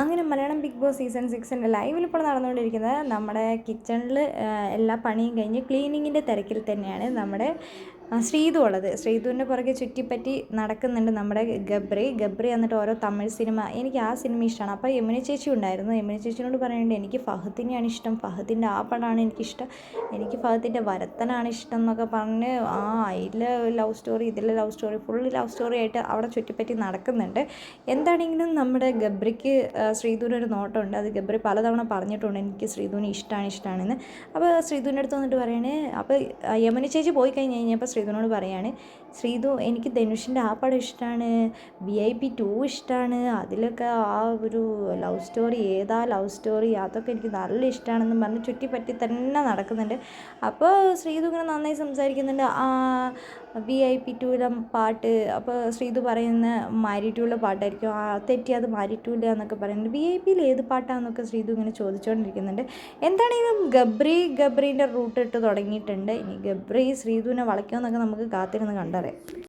അങ്ങനെ Malayalam Bigg Boss season സിക്സിന്റെ ലൈവിൽ ഇപ്പോൾ നടന്നുകൊണ്ടിരിക്കുന്നത് നമ്മുടെ കിച്ചണിൽ എല്ലാ പണിയും കഴിഞ്ഞ് ക്ലീനിങ്ങിന്റെ തിരക്കിൽ തന്നെയാണ് നമ്മുടെ ശ്രീതു ഉള്ളത്. ശ്രീതുവിന്റെ പുറകെ ചുറ്റിപ്പറ്റി നടക്കുന്നുണ്ട് നമ്മുടെ ഗബ്രി. ഗബ്രി എന്നിട്ട് ഓരോ തമിഴ് സിനിമ എനിക്ക് ആ സിനിമ ഇഷ്ടമാണ്. അപ്പോൾ യമുന ചേച്ചി ഉണ്ടായിരുന്നു. യമുന ചേച്ചിനോട് പറയുന്നുണ്ട് എനിക്ക് ഫഹദിനെയാണ് ഇഷ്ടം. ഫഹദിന്റെ ആ പടമാണ് എനിക്കിഷ്ടം. എനിക്ക് ഫഹദിന്റെ വരത്തനാണ് ഇഷ്ടം എന്നൊക്കെ പറഞ്ഞ് ആ അതിൽ ലവ് സ്റ്റോറി ഇതിലെ love story full love story ആയിട്ട് അവിടെ ചുറ്റിപ്പറ്റി നടക്കുന്നുണ്ട്. എന്താണെങ്കിലും നമ്മുടെ ഗബ്രിക്ക് ശ്രീധുവിന് ഒരു നോട്ടമുണ്ട്. അത് ഗബ്രി പലതവണ പറഞ്ഞിട്ടുണ്ട്. എനിക്ക് ശ്രീധുവിന് ഇഷ്ടമാണ് ഇഷ്ടമാണെന്ന് അപ്പോൾ ശ്രീധുവിന്റെ അടുത്ത് വന്നിട്ട് പറയണേ അപ്പോൾ യമന ചേച്ചി പോയി കഴിഞ്ഞ് കഴിഞ്ഞപ്പോൾ ശ്രീധുവിനോട് പറയാണ് ശ്രീധു എനിക്ക് ധനുഷിന്റെ ആ പടം ഇഷ്ടമാണ് വി ഐ പി ടു ഇഷ്ടമാണ് അതിലൊക്കെ ആ ഒരു ലവ് സ്റ്റോറി ഏതാ ലവ് സ്റ്റോറി അതൊക്കെ എനിക്ക് നല്ല ഇഷ്ടമാണെന്ന് പറഞ്ഞ് ചുറ്റിപ്പറ്റി തന്നെ നടക്കുന്നുണ്ട്. അപ്പോൾ ശ്രീധു ഇങ്ങനെ നന്നായി സംസാരിക്കുന്നുണ്ട്. ആ വി ഐ പി ടുവിലെ പാട്ട് അപ്പോൾ ശ്രീധു പറയുന്ന മാരി ടുവിലെ പാട്ടായിരിക്കും. ആ തെറ്റി അത് മാരി ടുവില്ല എന്നൊക്കെ പറയുന്നുണ്ട്. വി ഐ പിയിൽ ഏത് പാട്ടാണെന്നൊക്കെ ശ്രീതു ഇങ്ങനെ ചോദിച്ചുകൊണ്ടിരിക്കുന്നുണ്ട് എന്താണെങ്കിലും ഗബ്രി ഗബ്രീന്റെ റൂട്ട് ഇട്ട് തുടങ്ങിയിട്ടുണ്ട്. ഇനി ഗബ്രി ശ്രീതുവിനെ വളയ്ക്കുമെന്നൊക്കെ നമുക്ക് കാത്തിരുന്ന് കണ്ടറിയാം.